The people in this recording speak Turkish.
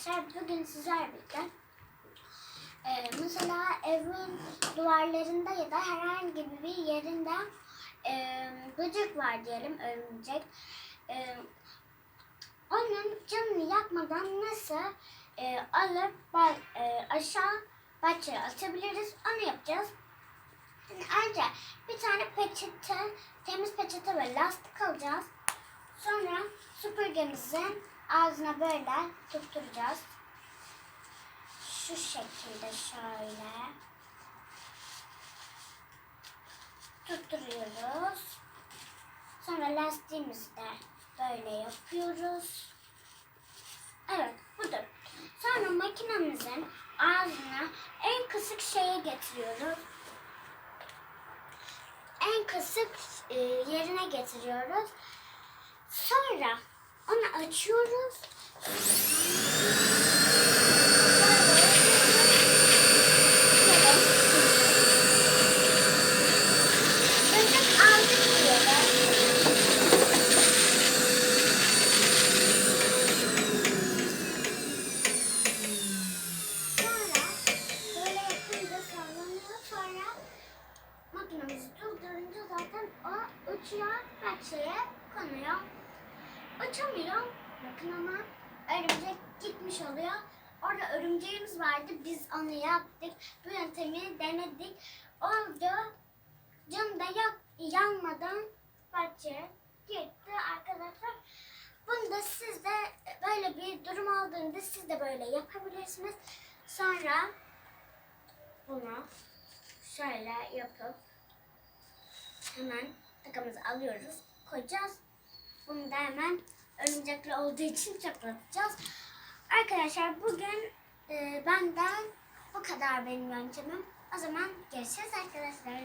arkadaşlar bugün sizler birlikte e, mesela evin duvarlarında ya da herhangi bir yerinde e, böcek var diyelim örümcek. E, onun canını yakmadan nasıl e, alıp ba- e, aşağı bahçeye atabiliriz onu yapacağız. Şimdi önce bir tane peçete, temiz peçete ve lastik alacağız. Sonra süpürgemizin ağzına böyle tutturacağız. Şu şekilde şöyle. Tutturuyoruz. Sonra lastiğimizi de böyle yapıyoruz. Evet budur. Sonra makinemizin ağzına en kısık şeye getiriyoruz. En kısık e, yerine getiriyoruz. Sonra onu açıyoruz. Makinemizi durdurunca zaten o uçuyor, bahçeye konuyor. Uçamıyor bakın ama örümcek gitmiş oluyor. Orada örümceğimiz vardı. Biz onu yaptık. Bu yöntemi denedik. Oldu. Canı da yak, yanmadan bahçeye gitti arkadaşlar. Bunu da siz de böyle bir durum olduğunda siz de böyle yapabilirsiniz. Sonra bunu şöyle yapıp hemen takamızı alıyoruz, koyacağız. Hemen örümcekli olduğu için çatlatacağız. Arkadaşlar bugün e, benden bu kadar benim yöntemim. O zaman görüşürüz arkadaşlar.